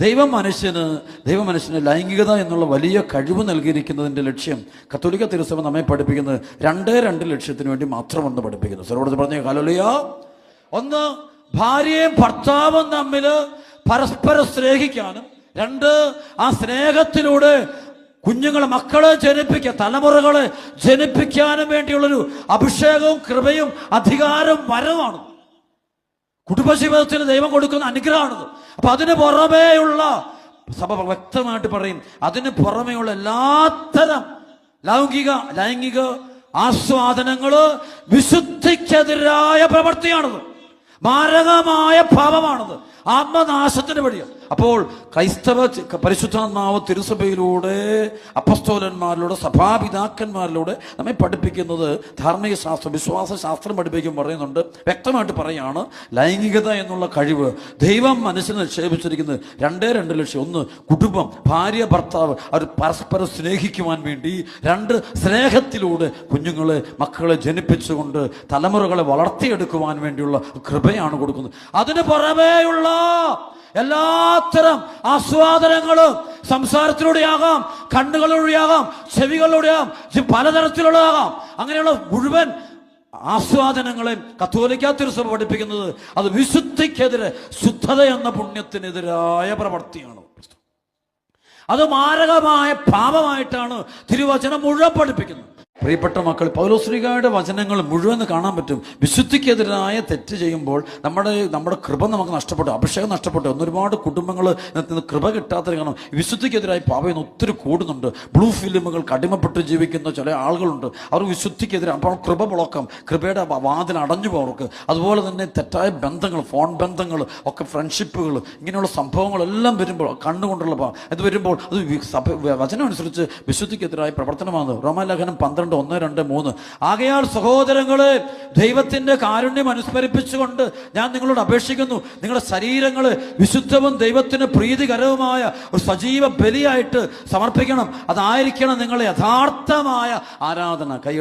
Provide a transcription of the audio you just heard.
ദൈവം മനുഷ്യന് ദൈവ മനുഷ്യന് ലൈംഗികത എന്നുള്ള വലിയ കഴിവ് നൽകിയിരിക്കുന്നതിന്റെ ലക്ഷ്യം കത്തോലിക്ക തിരുസഭ നമ്മെ പഠിപ്പിക്കുന്നത് രണ്ടേ രണ്ട് ലക്ഷ്യത്തിന് വേണ്ടി മാത്രമെന്ന് പഠിപ്പിക്കുന്നു. സർവോടത്ത് പറഞ്ഞ കാലോലിയോ ഒന്ന് ഭാര്യയും ഭർത്താവും തമ്മിൽ പരസ്പരം സ്നേഹിക്കാനും. രണ്ട് ആ സ്നേഹത്തിലൂടെ കുഞ്ഞുങ്ങളെ മക്കളെ ജനിപ്പിക്കാൻ തലമുറകളെ ജനിപ്പിക്കാനും വേണ്ടിയുള്ളൊരു അഭിഷേകവും കൃപയും അധികാരവും വരവാണ്. കുടുംബജീവിതത്തിൽ ദൈവം കൊടുക്കുന്ന അനുഗ്രഹമാണത്. അപ്പൊ അതിന് പുറമേയുള്ള സഭ വ്യക്തമായിട്ട് പറയും അതിന് പുറമേയുള്ള എല്ലാത്തരം ലൗകിക ലൈംഗിക ആസ്വാദനങ്ങൾ വിശുദ്ധിക്കെതിരായ പ്രവൃത്തിയാണത്. മാരകമായ ഭാവമാണത് ആത്മനാശത്തിന് വഴിയാണ് അപ്പോൾ ക്രൈസ്തവ പരിശുദ്ധാത്മാവ് തിരുസഭയിലൂടെ അപ്പസ്തോലന്മാരിലൂടെ സഭാപിതാക്കന്മാരിലൂടെ നമ്മെ പഠിപ്പിക്കുന്നത് ധാർമ്മിക ശാസ്ത്രം വിശ്വാസ ശാസ്ത്രം പറയുന്നുണ്ട്. വ്യക്തമായിട്ട് പറയാണ് ലൈംഗികത എന്നുള്ള കഴിവ് ദൈവം മനസ്സിൽ നിക്ഷേപിച്ചിരിക്കുന്നത് രണ്ടേ രണ്ട് ലക്ഷം. ഒന്ന് കുടുംബം ഭാര്യ ഭർത്താവ് അവർ പരസ്പരം സ്നേഹിക്കുവാൻ വേണ്ടി രണ്ട് സ്നേഹത്തിലൂടെ കുഞ്ഞുങ്ങളെ മക്കളെ ജനിപ്പിച്ചുകൊണ്ട് തലമുറകളെ വളർത്തിയെടുക്കുവാൻ വേണ്ടിയുള്ള കൃപയാണ് കൊടുക്കുന്നത്. അതിന് പുറമേയുള്ള എല്ലാത്തരം ആസ്വാദനങ്ങളും സംസാരത്തിലൂടെയാകാം കണ്ണുകളിലൂടെയാകാം ചെവികളിലൂടെയാകാം പലതരത്തിലുള്ളതാകാം. അങ്ങനെയുള്ള മുഴുവൻ ആസ്വാദനങ്ങളെയും കത്തോലിക്ക തിരുസഭ പഠിപ്പിക്കുന്നത് അത് വിശുദ്ധിക്കെതിരെ ശുദ്ധത എന്ന പുണ്യത്തിനെതിരായ പ്രവൃത്തിയാണ് അത് മാരകമായ പാപമായിട്ടാണ് തിരുവചനം മുഴുവൻ പഠിപ്പിക്കുന്നത്. പ്രിയപ്പെട്ട മക്കൾ പൗലോസ്ലികായുടെ വചനങ്ങൾ മുഴുവൻ കാണാൻ പറ്റും. വിശുദ്ധിക്കെതിരായ തെറ്റ് ചെയ്യുമ്പോൾ നമ്മുടെ നമ്മുടെ കൃപ നമുക്ക് നഷ്ടപ്പെട്ടു അഭിഷേകം നഷ്ടപ്പെട്ടു. ഒന്നൊരുപാട് കുടുംബങ്ങൾ കൃപ കിട്ടാത്ത കാരണം വിശുദ്ധിക്കെതിരായി പാപം ഇന്ന് ഒത്തിരി കൂടുന്നുണ്ട്. ബ്ലൂ ഫിലിമുകൾ കടിമപ്പെട്ട് ജീവിക്കുന്ന ചില ആളുകളുണ്ട്. അവർ വിശുദ്ധിക്കെതിരെ അപ്പോൾ കൃപ മുളക്കം കൃപയുടെ വാതിൽ അടഞ്ഞു പോകും അതുപോലെ തന്നെ തെറ്റായ ബന്ധങ്ങൾ ഫോൺ ബന്ധങ്ങൾ ഒക്കെ ഫ്രണ്ട്ഷിപ്പുകൾ ഇങ്ങനെയുള്ള സംഭവങ്ങളെല്ലാം വരുമ്പോൾ കണ്ണുകൊണ്ടുള്ള ഇത് വരുമ്പോൾ അത് വചനം അനുസരിച്ച് വിശുദ്ധിക്കെതിരായ പ്രവർത്തനമാണ് റോമാലേഖനം പന്ത്രണ്ട് ഒന്ന് രണ്ട് മൂന്ന്. ആകയാൽ സഹോദരങ്ങളെ ദൈവത്തിന്റെ കാരുണ്യം അനുസ്മരിപ്പിച്ചുകൊണ്ട് ഞാൻ നിങ്ങളോട് അപേക്ഷിക്കുന്നു. നിങ്ങളുടെ ശരീരങ്ങൾ വിശുദ്ധവും ദൈവത്തിന് പ്രീതികരവുമായ ഒരു സജീവ ബലിയായിട്ട് സമർപ്പിക്കണം. അതായിരിക്കണം നിങ്ങളുടെ യഥാർത്ഥമായ ആരാധന. കൈ